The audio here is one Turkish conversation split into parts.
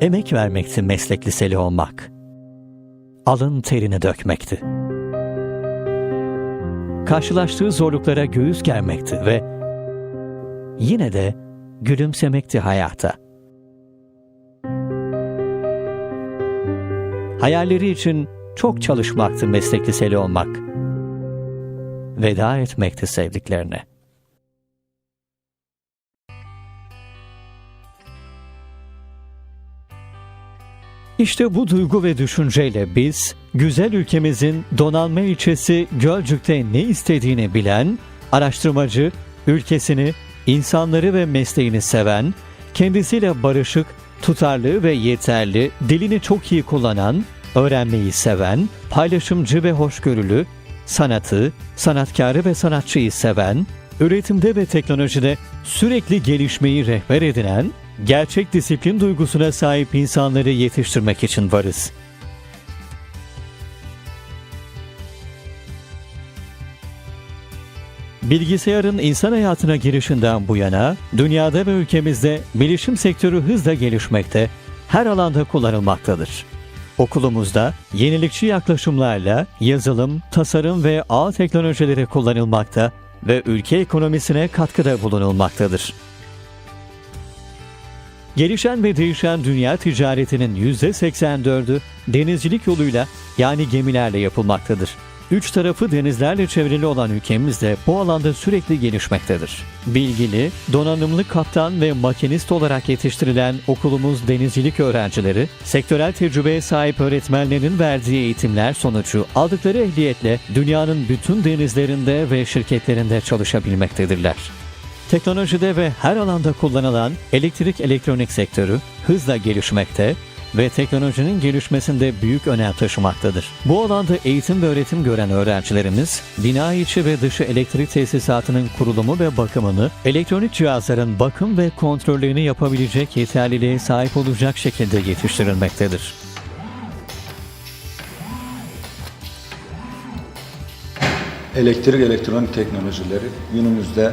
Emek vermekti meslek liseli olmak. Alın terini dökmekti. Karşılaştığı zorluklara göğüs germekti ve yine de gülümsemekti hayata. Hayalleri için çok çalışmaktı meslek liseli olmak. Veda etmekti sevdiklerine. İşte bu duygu ve düşünceyle biz, güzel ülkemizin donanma ilçesi Gölcük'te ne istediğini bilen, araştırmacı, ülkesini, insanları ve mesleğini seven, kendisiyle barışık, tutarlı ve yeterli, dilini çok iyi kullanan, öğrenmeyi seven, paylaşımcı ve hoşgörülü, sanatı, sanatkarı ve sanatçıyı seven, üretimde ve teknolojide sürekli gelişmeyi rehber edinen, gerçek disiplin duygusuna sahip insanları yetiştirmek için varız. Bilgisayarın insan hayatına girişinden bu yana dünyada ve ülkemizde bilişim sektörü hızla gelişmekte, her alanda kullanılmaktadır. Okulumuzda yenilikçi yaklaşımlarla yazılım, tasarım ve ağ teknolojileri kullanılmakta ve ülke ekonomisine katkıda bulunulmaktadır. Gelişen ve değişen dünya ticaretinin %84'ü denizcilik yoluyla yani gemilerle yapılmaktadır. Üç tarafı denizlerle çevrili olan ülkemizde bu alanda sürekli gelişmektedir. Bilgili, donanımlı kaptan ve makinist olarak yetiştirilen okulumuz denizcilik öğrencileri, sektörel tecrübeye sahip öğretmenlerin verdiği eğitimler sonucu aldıkları ehliyetle dünyanın bütün denizlerinde ve şirketlerinde çalışabilmektedirler. Teknolojide ve her alanda kullanılan elektrik elektronik sektörü hızla gelişmekte ve teknolojinin gelişmesinde büyük önem taşımaktadır. Bu alanda eğitim ve öğretim gören öğrencilerimiz, bina içi ve dışı elektrik tesisatının kurulumu ve bakımını, elektronik cihazların bakım ve kontrollerini yapabilecek yeterliliğe sahip olacak şekilde yetiştirilmektedir. elektrik elektronik teknolojileri günümüzde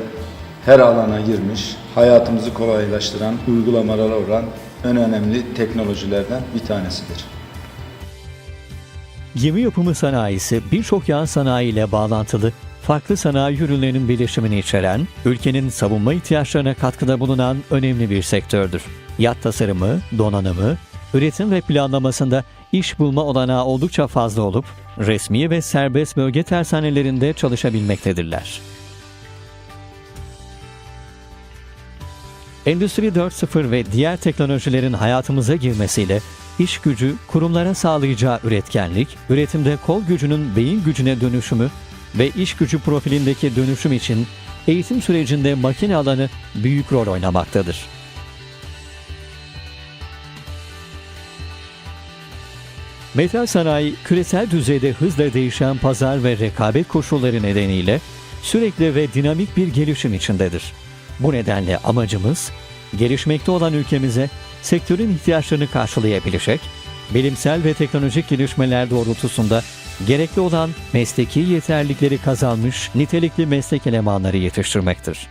her alana girmiş, hayatımızı kolaylaştıran uygulamalar olan en önemli teknolojilerden bir tanesidir. Gemi yapımı sanayisi birçok yan sanayi ile bağlantılı farklı sanayi ürünlerinin birleşimini içeren, ülkenin savunma ihtiyaçlarına katkıda bulunan önemli bir sektördür. Yat tasarımı, donanımı, üretim ve planlamasında iş bulma olanağı oldukça fazla olup, resmi ve serbest bölge tersanelerinde çalışabilmektedirler. Endüstri 4.0 ve diğer teknolojilerin hayatımıza girmesiyle iş gücü kurumlara sağlayacağı üretkenlik, üretimde kol gücünün beyin gücüne dönüşümü ve iş gücü profilindeki dönüşüm için eğitim sürecinde makine alanı büyük rol oynamaktadır. Metal sanayi küresel düzeyde hızla değişen pazar ve rekabet koşulları nedeniyle sürekli ve dinamik bir gelişim içindedir. Bu nedenle amacımız gelişmekte olan ülkemize sektörün ihtiyaçlarını karşılayabilecek, bilimsel ve teknolojik gelişmeler doğrultusunda gerekli olan mesleki yeterlilikleri kazanmış nitelikli meslek elemanları yetiştirmektir.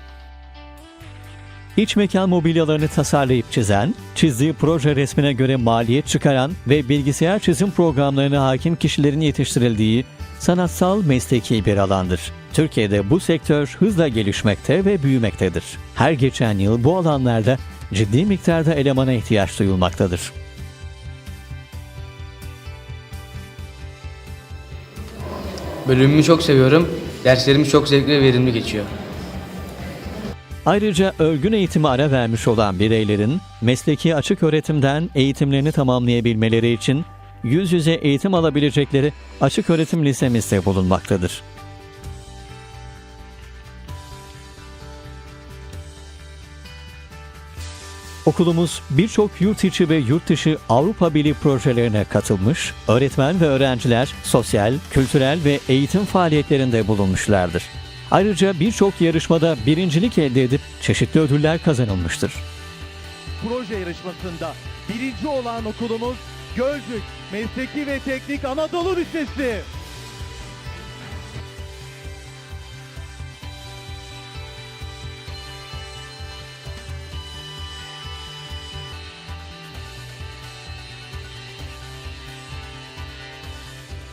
İç mekan mobilyalarını tasarlayıp çizen, çizdiği proje resmine göre maliyet çıkaran ve bilgisayar çizim programlarına hakim kişilerin yetiştirildiği sanatsal mesleki bir alandır. Türkiye'de bu sektör hızla gelişmekte ve büyümektedir. Her geçen yıl bu alanlarda ciddi miktarda elemana ihtiyaç duyulmaktadır. Bölümümü çok seviyorum. Derslerimiz çok zevkli ve verimli geçiyor. Ayrıca örgün eğitimi ara vermiş olan bireylerin mesleki açık öğretimden eğitimlerini tamamlayabilmeleri için yüz yüze eğitim alabilecekleri açık öğretim lisemizde bulunmaktadır. Okulumuz birçok yurt içi ve yurt dışı Avrupa Birliği projelerine katılmış, öğretmen ve öğrenciler sosyal, kültürel ve eğitim faaliyetlerinde bulunmuşlardır. Ayrıca birçok yarışmada birincilik elde edip çeşitli ödüller kazanılmıştır. proje yarışmasında birinci olan okulumuz Gölcük Mesleki ve Teknik Anadolu Lisesi.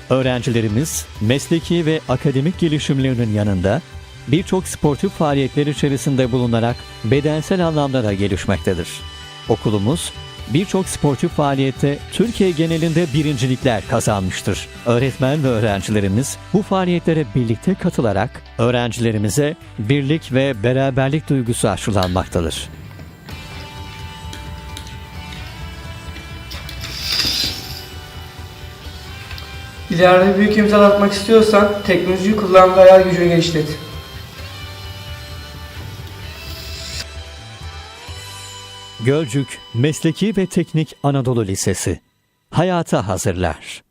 Öğrencilerimiz mesleki ve akademik gelişimlerinin yanında birçok sportif faaliyetler içerisinde bulunarak bedensel anlamda da gelişmektedir. Okulumuz birçok sportif faaliyette Türkiye genelinde birincilikler kazanmıştır. Öğretmen ve öğrencilerimiz bu faaliyetlere birlikte katılarak öğrencilerimize birlik ve beraberlik duygusu aşılanmaktadır. İleride büyük imza atmak istiyorsan teknolojiyi kullan ve hayal gücünü genişlet. Gölcük Mesleki ve Teknik Anadolu Lisesi hayata hazırlar.